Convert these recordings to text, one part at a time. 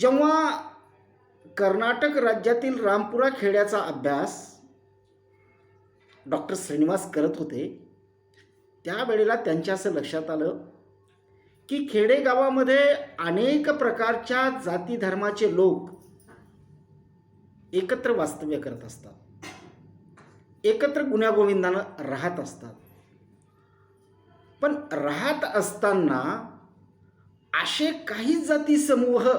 जेव्हा कर्नाटक राज्यातील रामपुरा खेड्याचा अभ्यास डॉक्टर श्रीनिवास करत होते त्यावेळेला त्यांच्या असं लक्षात आलं की खेडेगावामध्ये अनेक प्रकारच्या जाती धर्माचे लोक एकत्र वास्तव्य करत असतात. एकत्र गुण्यागोविंदानं राहत असतात. पण राहत असताना असे काही जाती समूह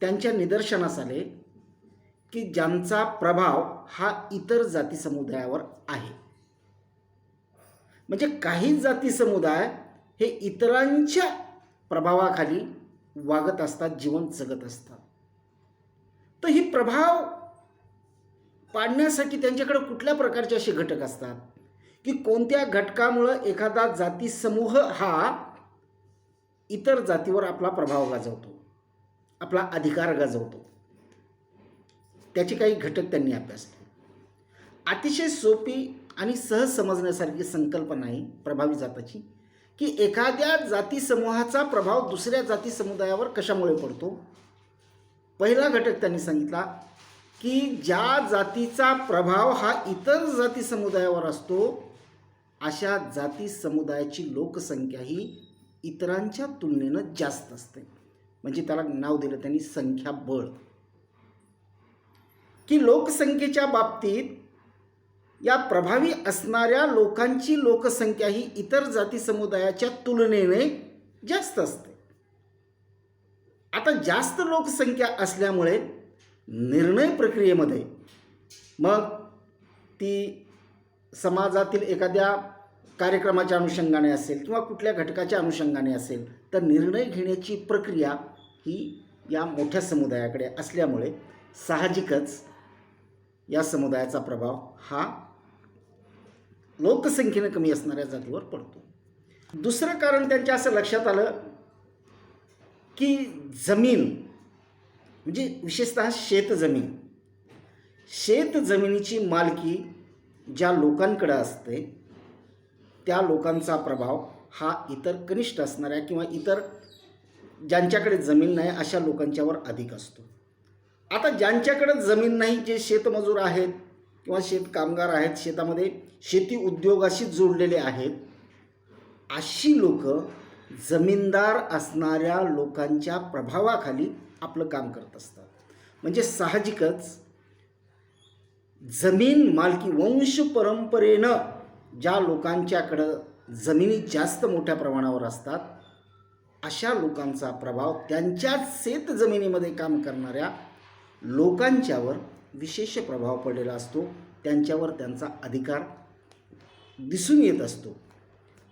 त्यांच्या निदर्शनास आले की ज्यांचा प्रभाव हा इतर जाती समुदायावर आहे. म्हणजे काही जाती समुदाय हे इतरांच्या प्रभावाखाली वागत असतात जीवन जगत असतात. तर ही प्रभाव पाडण्यासाठी त्यांच्याकडे कुठल्या प्रकारचे असे घटक असतात? की कोणत्या घटकामुळं एखादा जाती समूह हा इतर जातीवर आपला प्रभाव गाजवतो? आपला अधिकार गाजवतो. त्याचे काही घटक त्यांनी अभ्यासले अतिशय सोपी आणि सहज समजण्यासारखी संकल्पना आहे प्रभावी जाताची की एखाद्या जाती समूहाचा प्रभाव दुसऱ्या जाती समुदायावर कशामुळे पडतो? पहिला घटक त्यांनी सांगितला की ज्या जातीचा प्रभाव हा इतर जाती समुदायावर असतो अशा जाती समुदायाची लोकसंख्या ही इतरांच्या तुलनेनं जास्त असते. म्हणजे त्याला नाव दिलं त्यांनी संख्याबळ की लोकसंख्येच्या बाबतीत या प्रभावी असणाऱ्या लोकांची लोकसंख्या ही इतर जाती समुदायाच्या तुलनेने जास्त असते. आता जास्त लोकसंख्या असल्यामुळे निर्णय प्रक्रियेमध्ये मग ती समाजातील एखाद्या कार्यक्रमाच्या अनुषंगाने असेल किंवा कुठल्या घटकाच्या अनुषंगाने असेल तर निर्णय घेण्याची प्रक्रिया ही या मोठ्या समुदायाकडे असल्यामुळे साहजिकच या समुदायाचा प्रभाव हा लोकसंख्येनं कमी असणाऱ्या जातीवर पडतो. दुसरं कारण त्यांच्या असं लक्षात आलं की जमीन म्हणजे विशेषतः शेतजमीन शेतजमिनीची मालकी ज्या लोकांकडे असते त्या लोकांचा प्रभाव हा इतर कनिष्ठ असणाऱ्या किंवा इतर ज्यांच्याकडे जमीन नाही अशा लोकांच्यावर अधिक असतो. आता ज्यांच्याकडे जमीन नाही जे शेतमजूर आहेत किंवा शेतकामगार आहेत शेतामध्ये शेती उद्योगाशी जोडलेले आहेत अशी लोक जमीनदार असणाऱ्या लोकांच्या प्रभावाखाली आपलं काम करत असतात. म्हणजे साहजिकच जमीन मालकी वंश परंपरेनं ज्या लोकांच्याकडं जमिनी जास्त मोठ्या प्रमाणावर असतात अशा लोकांचा प्रभाव त्यांच्याच शेत जमिनीमध्ये काम करणाऱ्या लोकांच्यावर विशेष प्रभाव पडलेला असतो. त्यांच्यावर त्यांचा अधिकार दिसून येत असतो.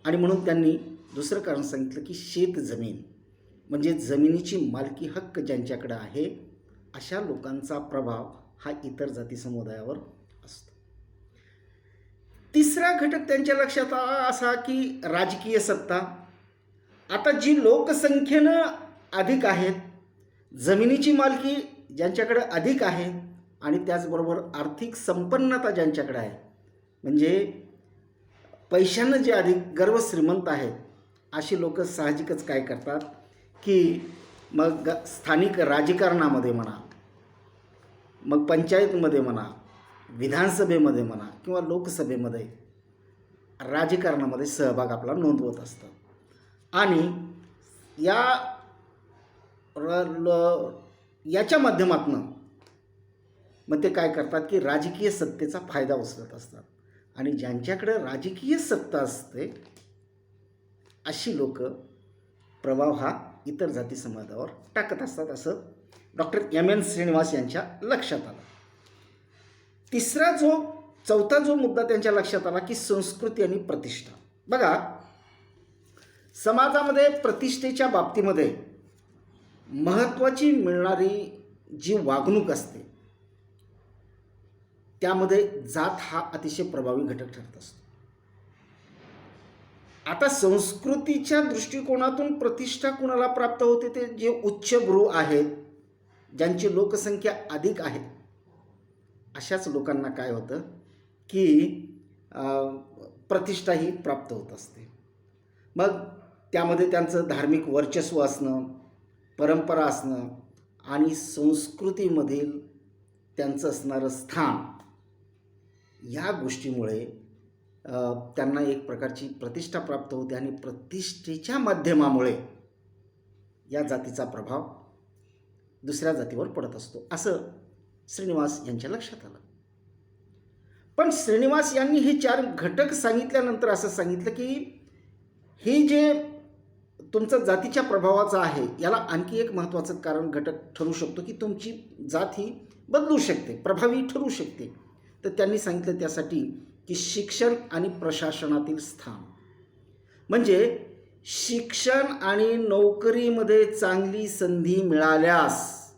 आणि म्हणून त्यांनी दुसरं कारण सांगितलं की शेत जमीन म्हणजे जमिनीची मालकी हक्क ज्यांच्याकडे आहे अशा लोकांचा प्रभाव हा इतर जाती समुदायावर असतो. तिसरा घटक त्यांच्या लक्षात असा की राजकीय सत्ता आता जी लोकसंख्येनं अधिक आहेत जमिनीची मालकी ज्यांच्याकडे अधिक आहे आणि त्याचबरोबर आर्थिक संपन्नता ज्यांच्याकडे आहे म्हणजे पैशानं जे अधिक गर्व श्रीमंत आहेत अशी लोक साहजिकच काय करतात की मग ग- स्थानिक राजकारणामध्ये म्हणा मग पंचायतमध्ये म्हणा विधानसभेमध्ये म्हणा किंवा लोकसभेमध्ये राजकारणामध्ये सहभाग आपला नोंदवत असतात. आणि या र ल याच्या माध्यमातनं मग ते काय करतात की राजकीय सत्तेचा फायदा उचलत असतात. आणि ज्यांच्याकडे राजकीय सत्ता असते अशी लोक प्रभाव हा इतर जाती समाजावर टाकत असतात असं डॉक्टर एम एन श्रीनिवास यांच्या लक्षात आलं. तिसरा जो चौथा जो मुद्दा त्यांच्या लक्षात आला की संस्कृती आणि प्रतिष्ठा. बघा समाजामध्ये प्रतिष्ठेच्या बाबतीमध्ये महत्त्वाची मिळणारी जी वागणूक असते त्यामध्ये जात हा अतिशय प्रभावी घटक ठरत असतो. आता संस्कृतीच्या दृष्टिकोनातून प्रतिष्ठा कुणाला प्राप्त होते ते जे उच्चभ्रू आहेत ज्यांची लोकसंख्या अधिक आहे अशाच लोकांना काय होतं की प्रतिष्ठा ही प्राप्त होत असते. मग त्यामध्ये त्यांचं धार्मिक वर्चस्व असणं परंपरा असणं आणि संस्कृतीमधील त्यांचं असणारं स्थान. या गोष्टीमुळे त्यांना एक प्रकारची प्रतिष्ठा प्राप्त होते आणि प्रतिष्ठेच्या माध्यमामुळे या जातीचा प्रभाव दुसऱ्या जातीवर पडत असतो. असं श्रीनिवास यांच्या लक्षात आलं. पण श्रीनिवास यांनी हे चार घटक सांगितल्यानंतर असं सांगितलं की हे जे तुमचं जातीच्या प्रभावाचा आहे याला आणखी एक महत्त्वाचं कारण घटक ठरू शकतो की तुमची जात ही बदलू शकते प्रभावी ठरू शकते. तर त्यांनी सांगितलं त्यासाठी की शिक्षण आणि प्रशासनातील स्थान. म्हणजे शिक्षण आणि नोकरीमध्ये चांगली संधी मिळाल्यास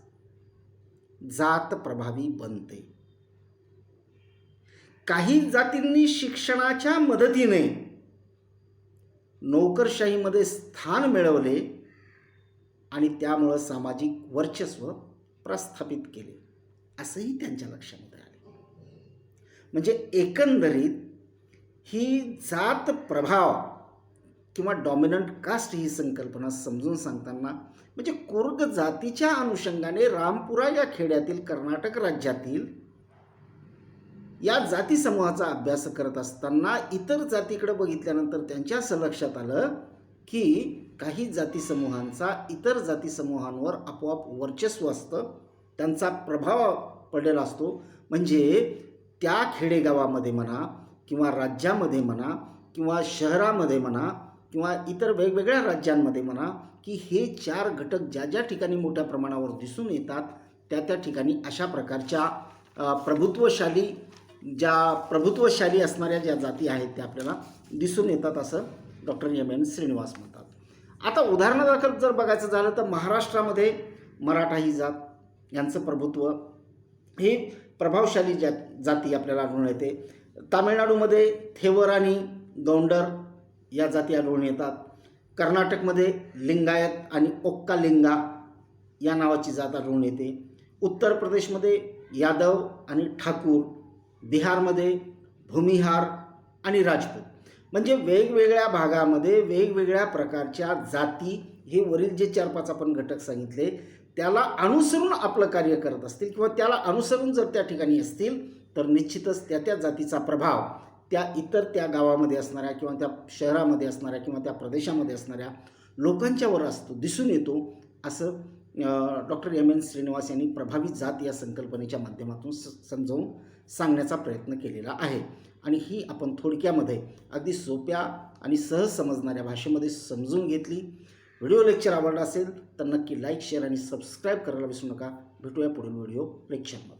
जात प्रभावी बनते. काही जातींनी शिक्षणाच्या मदतीने नोकरशाहीमध्ये स्थान मिळवले आणि त्यामुळं सामाजिक वर्चस्व प्रस्थापित केले. असंही त्यांच्या लक्षामध्ये आले. म्हणजे एकंदरीत ही जात प्रभाव किंवा डॉमिनंट कास्ट ही संकल्पना समजून सांगताना म्हणजे कुर्ग जातीच्या अनुषंगाने रामपुरा या खेड्यातील कर्नाटक राज्यातील या जाती समूहाचा अभ्यास करत असताना इतर जातीकडे बघितल्यानंतर त्यांच्या असं लक्षात आलं की काही जाती समूहांचा इतर जाती समूहांवर आपोआप वर्चस्व असतं. त्यांचा प्रभाव पडलेला असतो. म्हणजे त्या खेडेगावामध्ये म्हणा किंवा राज्यामध्ये म्हणा किंवा शहरामध्ये म्हणा किंवा इतर वेगवेगळ्या राज्यांमध्ये म्हणा की हे चार घटक ज्या ज्या ठिकाणी मोठ्या प्रमाणावर दिसून येतात त्या त्या ठिकाणी अशा प्रकारच्या प्रभुत्वशाली ज्या प्रभुत्वशाली असणाऱ्या ज्या जाती आहेत त्या आपल्याला दिसून येतात असं डॉक्टर एम एन श्रीनिवास म्हणतात. आता उदाहरणादाखल जर बघायचं झालं तर महाराष्ट्रामध्ये मराठा ही जात यांचं प्रभुत्व ही प्रभावशाली जा जाती आपल्याला आढळून येते. तामिळनाडूमध्ये थेवर आणि गौंडर या जाती आढळून येतात. कर्नाटकमध्ये लिंगायत आणि ओक्कालिंगा या नावाची जात आढळून येते. उत्तर प्रदेशमध्ये यादव आणि ठाकूर बिहारमध्ये भूमिहार आणि राजपूत. म्हणजे वेगवेगळ्या भागामध्ये वेगवेगळ्या प्रकारच्या जाती हे वरील जे चार पाच आपण घटक सांगितले त्याला अनुसरून आपलं कार्य करत असतील किंवा त्याला अनुसरून जर त्या ठिकाणी असतील तर निश्चितच त्या त्या जातीचा प्रभाव त्या इतर त्या गावामध्ये असणाऱ्या किंवा त्या शहरामध्ये असणाऱ्या किंवा त्या प्रदेशामध्ये असणाऱ्या लोकांच्यावर असतो दिसून येतो असं डॉक्टर एम एन श्रीनिवास यांनी प्रभावी जात या संकल्पनेच्या माध्यमातून स समजावून सांगण्याचा प्रयत्न केलेला आहे. आणि ही आपण थोडक्यामध्ये अगदी सोप्या आणि सहज समजणाऱ्या भाषेमध्ये समजून घेतली. व्हिडिओ लेक्चर आवडला असेल तर नक्की लाईक शेअर आणि सबस्क्राईब करायला विसरू नका. भेटूया पुढील व्हिडिओ लेक्चरमध्ये.